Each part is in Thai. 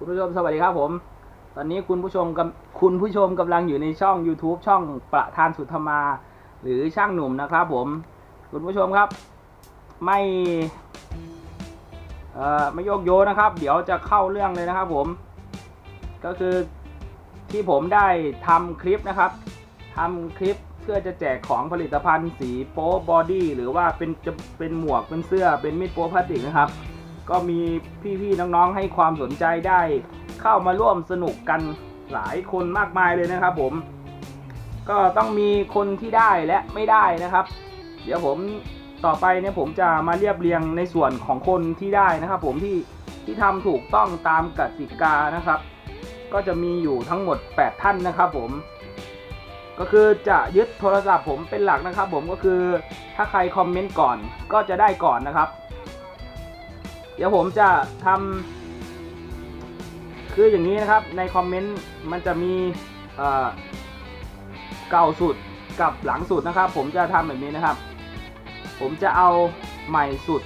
คุณผู้ชมสวัสดีครับผม ตอนนี้คุณผู้ชมกำคุณผู้ชมกำลังอยู่ในช่อง YouTube ช่องประธานสุธมา หรือช่างหนุ่มนะครับผม คุณผู้ชมครับ ไม่เอ่อไม่โยกโยนะครับ เดี๋ยวจะเข้าเรื่องเลยนะครับผม ก็คือที่ผมได้ทำคลิปนะครับทำคลิปเพื่อจะแจกของผลิตภัณฑ์สีโป๊บอดี้หรือว่าเป็นจะเป็นหมวกเป็นเสื้อเป็นมีดโป๊พลาสติกนะครับ ก็มีพี่ๆน้องๆให้ความสนใจได้เข้ามาร่วมสนุกกันหลายคนมากมายเลยนะครับ ผม ก็ต้องมีคนที่ได้และไม่ได้นะครับ เดี๋ยวผมต่อไปเนี่ยผมจะมาเรียบเรียงในส่วนของคนที่ได้นะครับ ผมที่ที่ทำถูกต้องตามกติกานะครับ ก็จะมีอยู่ทั้งหมด 8 ท่านนะครับผมก็คือจะยึดโทรศัพท์ผมเป็นหลักนะครับ ผมก็คือถ้าใครคอมเมนต์ก่อนก็จะได้ก่อนนะครับ เดี๋ยวผมจะทำคืออย่างนี้นะครับในคอมเมนต์มันจะมีเก่าสุดกับหลังสุดนะครับ ผมจะทำแบบนี้นะครับ ผมจะเอาใหม่สุด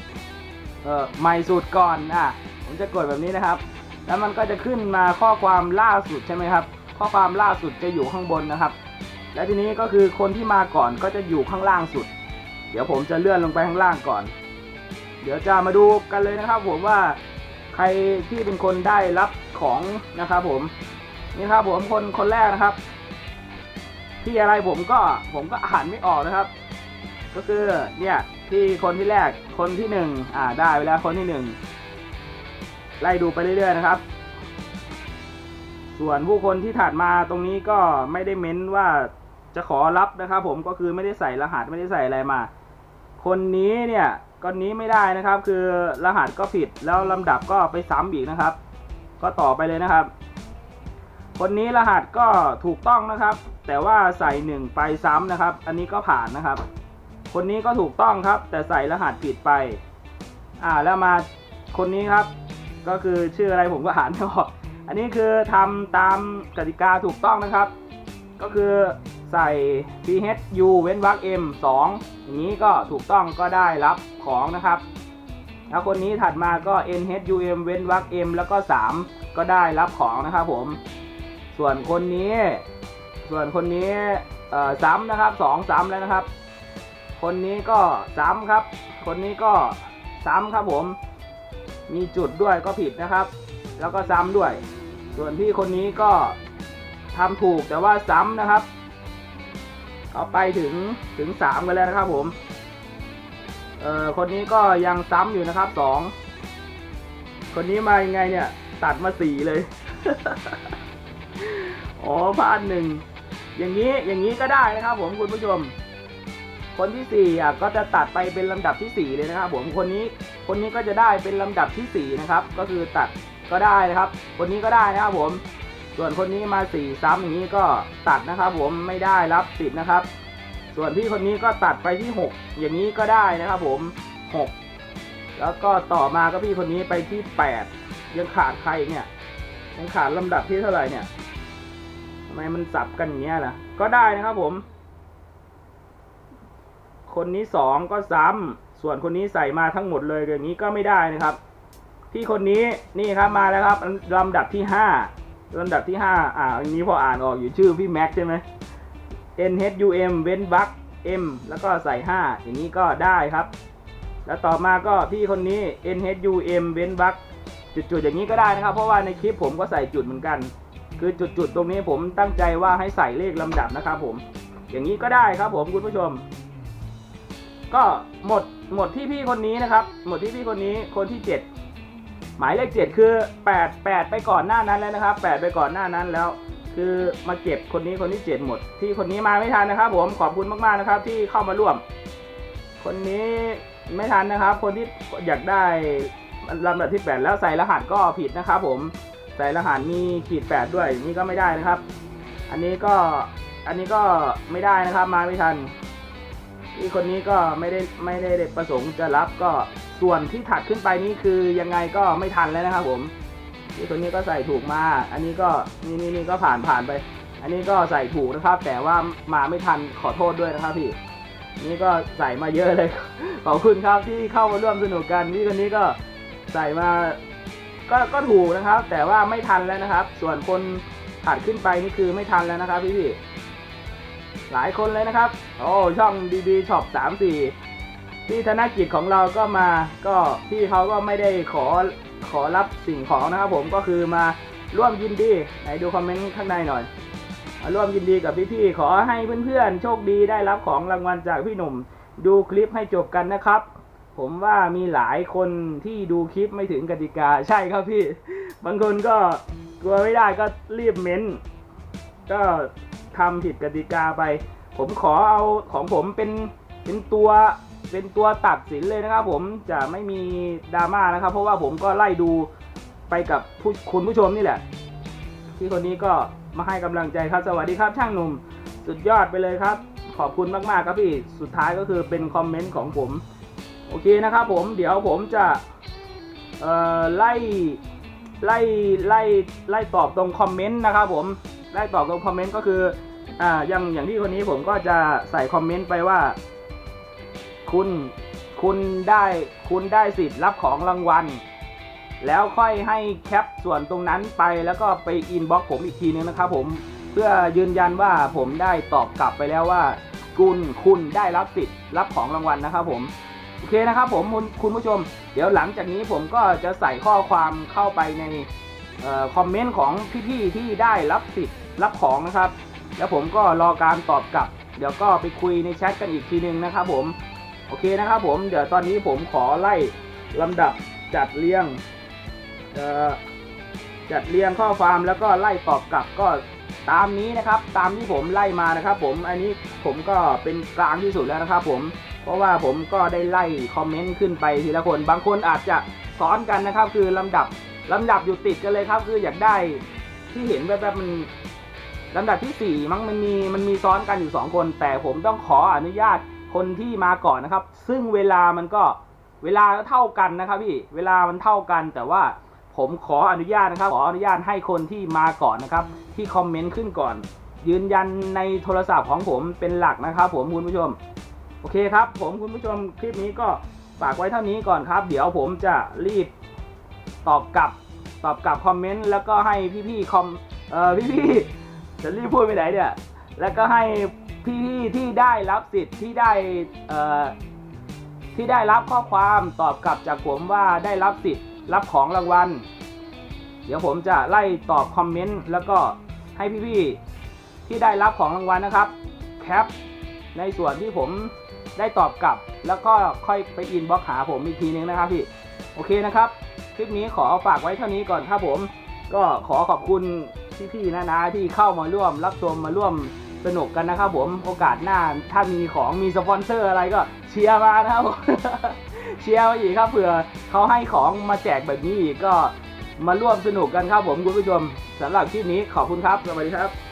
เอ่อใหม่สุดก่อนอะผมจะกดแบบนี้นะครับ แล้วมันก็จะขึ้นมาข้อความล่าสุดใช่ไหมครับ ข้อความล่าสุดจะอยู่ข้างบนนะครับ และทีนี้ก็คือคนที่มาก่อนก็จะอยู่ข้างล่างสุด เดี๋ยวผมจะเลื่อนลงไปข้างล่างก่อน เดี๋ยวจะมาดูกันเลยนะครับ ผมว่าใครที่เป็นคนได้รับของนะครับผมนี่ครับผมคนคนแรกนะครับ ที่อะไรผมก็ผมก็อ่านไม่ออกนะครับ ก็คือเนี่ยที่คนที่แรกคนที่หนึ่งอ่าได้ไปแล้วคนที่หนึ่งไล่ดูไปเรื่อยๆนะครับ ส่วนผู้คนที่ถัดมาตรงนี้ก็ไม่ได้เม้นว่าจะขอรับนะครับ ผมก็คือไม่ได้ใส่รหัสไม่ได้ใส่อะไรมา คนนี้เนี่ย ก็นี้ไม่ได้นะครับ คือรหัสก็ผิดแล้วลำดับก็ไปซ้ำอีกนะครับ ก็ต่อไปเลยนะครับ คนนี้รหัสก็ถูกต้องนะครับ แต่ว่าใส่หนึ่งไปซ้ำนะครับ อันนี้ก็ผ่านนะครับ คนนี้ก็ถูกต้องครับ แต่ใส่รหัสผิดไป อ่าแล้วมาคนนี้ครับ ก็คือชื่ออะไรผมก็อ่านไม่ออก อันนี้คือทำตามกติกาถูกต้องนะครับ ก็คือ ใส่ PHU เว้นวรรค M 2อย่างนี้ก็ถูกต้องก็ได้รับของนะครับ แล้วคนนี้ถัดมาก็ NHUM เว้นวรรค M แล้วก็ 3 ก็ได้รับของนะครับผม ส่วนคนนี้ ส่วนคนนี้ซ้ำนะครับสองซ้ำแล้วนะครับ คนนี้ก็ซ้ำครับ คนนี้ก็ซ้ำครับผม มีจุดด้วยก็ผิดนะครับ แล้วก็ซ้ำด้วย ส่วนพี่คนนี้ก็ทำถูกแต่ว่าซ้ำนะครับ เอาไปถึงถึงสามกันแล้วนะครับผม เอ่อคนนี้ก็ยังซ้ำอยู่นะครับสองคนนี้มายังไงเนี่ย ตัดมาสี่เลย อ๋อพลาดหนึ่งอย่างนี้อย่างนี้ก็ได้นะครับ ผมคุณผู้ชม คนที่สี่อะก็จะตัดไปเป็นลำดับที่สี่เลยนะครับ ผมคนนี้คนนี้ก็จะได้เป็นลำดับที่สี่นะครับ ก็คือตัดก็ได้นะครับ คนนี้ก็ได้นะครับผม ส่วนคนนี้มาสี่ซ้ำอย่างนี้ก็ตัดนะครับ ผมไม่ได้รับสิทธิ์นะครับ ส่วนพี่คนนี้ก็ตัดไปที่หกอย่างนี้ก็ได้นะครับ ผมหกแล้วก็ต่อมาก็พี่คนนี้ไปที่แปดยังขาดใครเนี่ยยังขาดลำดับที่เท่าไหร่เนี่ยทำไมมันสับกันอย่างเงี้ยล่ะ ก็ได้นะครับผม คนนี้สองก็ซ้ำส่วนคนนี้ใส่มาทั้งหมดเลยอย่างนี้ก็ไม่ได้นะครับ พี่คนนี้นี่ครับมาแล้วครับลำดับที่ห้า ลำดับที่ห้าอ่าอันนี้พออ่านออกอยู่ชื่อพี่แม็กใช่ไหม N H U M เว้นบัก M แล้วก็ใส่ 5 อย่างนี้ก็ได้ครับ แล้วต่อมาก็พี่คนนี้ N H U M เว้นบักจุดๆอย่างนี้ก็ได้นะครับ เพราะว่าในคลิปผมก็ใส่จุดเหมือนกัน คือจุดๆตรงนี้ผมตั้งใจว่าให้ใส่เลขลำดับนะครับผม อย่างนี้ก็ได้ครับผมคุณผู้ชม ก็หมดหมดที่พี่คนนี้นะครับ หมดที่พี่คนนี้คนที่ 7 หมายเลข7คือ 8 8 ไปก่อนหน้านั้นแล้วนะครับ 8 ไปก่อนหน้านั้นแล้ว คือมาเก็บคนนี้คนที่7หมด ที่คนนี้มาไม่ทันนะครับ ผมขอบคุณมากๆนะครับ ที่เข้ามาร่วม คนนี้ไม่ทันนะครับ คนที่อยากได้ลำดับที่ 8 แล้วใส่รหัสก็ผิดนะครับ ผมใส่รหัสมีขีด 8 ด้วยนี่ก็ไม่ได้นะครับ อันนี้ก็อันนี้ก็ไม่ได้นะครับมาไม่ทัน ที่คนนี้ก็ไม่ได้ไม่ได้ประสงค์จะรับก็ส่วนที่ถัดขึ้นไปนี่คือยังไงก็ไม่ทันแล้วนะครับผมที่คนนี้ก็ใส่ถูกมา อันนี้ก็นี่นี่นี่ก็ผ่านผ่านไป อันนี้ก็ใส่ถูกนะครับ แต่ว่ามาไม่ทันขอโทษด้วยนะครับพี่ นี่ก็ใส่มาเยอะเลยขอบคุณครับที่เข้ามาร่วมสนุกกันพี่คนนี้ก็ใส่มาก็ก็ถูกนะครับ แต่ว่าไม่ทันแล้วนะครับ ส่วนคนถัดขึ้นไปนี่คือไม่ทันแล้วนะครับพี่พี่ หลายคนเลยนะครับ โอ้ช่องดีๆช็อปสามสี่พี่ธนกิจของเราก็มาก็พี่เขาก็ไม่ได้ขอขอรับสิ่งของนะครับผมก็คือมาร่วมยินดีไหนดูคอมเมนต์ข้างในหน่อยร่วมยินดีกับพี่ๆขอให้เพื่อนๆโชคดีได้รับของรางวัลจากพี่หนุ่ม ดูคลิปให้จบกันนะครับ ผมว่ามีหลายคนที่ดูคลิปไม่ถึงกติกาใช่ครับพี่ บางคนก็กลัวไม่ได้ก็รีบเม้น ก็ ทำผิดกติกาไป ผมขอเอาของผมเป็นเป็นตัวเป็นตัวตัดสินเลยนะครับผมจะไม่มีดราม่านะครับ เพราะว่าผมก็ไล่ดูไปกับผู้คุณผู้ชมนี่แหละ ที่คนนี้ก็มาให้กำลังใจครับ สวัสดีครับ ช่างหนุ่มสุดยอดไปเลยครับ ขอบคุณมากๆครับพี่สุดท้ายก็คือเป็นคอมเมนต์ของผม โอเคนะครับผมเดี๋ยวผมจะไล่ไล่ไล่ไล่ตอบตรงคอมเมนต์นะครับผม ไล่ตอบตรงคอมเมนต์ก็คืออ่าอย่างอย่างที่คนนี้ผมก็จะใส่คอมเมนต์ไปว่า คุณคุณได้คุณได้สิทธิ์รับของรางวัล แล้วค่อยให้แคปส่วนตรงนั้นไปแล้วก็ไปอินบ็อกผมอีกทีนึงนะครับผมเพื่อยืนยันว่าผมได้ตอบกลับไปแล้วว่า คุณคุณได้รับสิทธิ์รับของรางวัลนะครับผมโอเคนะครับผมคุณผู้ชม เดี๋ยวหลังจากนี้ผมก็จะใส่ข้อความเข้าไปใน คอมเมนต์ของพี่ๆที่ได้รับสิทธิ์รับของนะครับ แล้วผมก็รอการตอบกลับ เดี๋ยวก็ไปคุยในแชทกันอีกทีนึงนะครับผม โอเคนะครับผม เดี๋ยวตอนนี้ผมขอไล่ลำดับจัดเรียงจัดเรียงข้อความแล้วก็ไล่ตอบกลับก็ตามนี้นะครับ ตามที่ผมไล่มานะครับ ผมอันนี้ผมก็เป็นกลางที่สุดแล้วนะครับผมเพราะว่าผมก็ได้ไล่คอมเมนต์ขึ้นไปทีละคน บางคนอาจจะซ้อนกันนะครับ คือลำดับ ลำดับอยู่ติดกันเลยครับ คืออยากได้ที่เห็นแบบแบบๆมันลำดับที่สี่มั้งมันมีมันมีซ้อนกันอยู่สองคน แต่ผมต้องขออนุญาตคนที่มาก่อนนะครับ ซึ่งเวลามันก็เวลาเท่ากันนะครับพี่เวลามันเท่ากันแต่ว่าผมขออนุญาตนะครับ ขออนุญาตให้คนที่มาก่อนนะครับ ที่คอมเมนต์ขึ้นก่อน ยืนยันในโทรศัพท์ของผมเป็นหลักนะครับ ผมคุณผู้ชม โอเคครับ ผมคุณผู้ชมคลิปนี้ก็ฝากไว้เท่านี้ก่อนครับ เดี๋ยวผมจะรีบ ตอบกลับตอบกลับคอมเมนต์แล้วก็ให้พี่ๆคอมเอ่อพี่ๆจะรีบพูดไปไหนเนี่ยแล้วก็ให้พี่ๆที่ได้รับสิทธิ์ที่ได้เอ่อที่ได้รับข้อความตอบกลับจากผมว่าได้รับสิทธิ์รับของรางวัล เดี๋ยวผมจะไล่ตอบคอมเมนต์แล้วก็ให้พี่ๆที่ได้รับของรางวัลนะครับแคปในส่วนที่ผมได้ตอบกลับ แล้วก็ค่อยไปอินบ็อกหาผมอีกทีนึงนะครับพี่ โอเคนะครับ คลิปนี้ขอฝากไว้เท่านี้ก่อนครับผม ก็ขอขอบคุณพี่ๆนะนะที่เข้ามาร่วมรับชมมาร่วมสนุกกันนะครับผมโอกาสหน้าถ้ามีของมีสปอนเซอร์อะไรก็เชียร์มานะครับผมเชียร์มาอีกครับเผื่อเขาให้ของมาแจกแบบนี้อีกก็มาร่วมสนุกกันครับผมคุณผู้ชมสำหรับคลิปนี้ขอบคุณครับสวัสดีครับ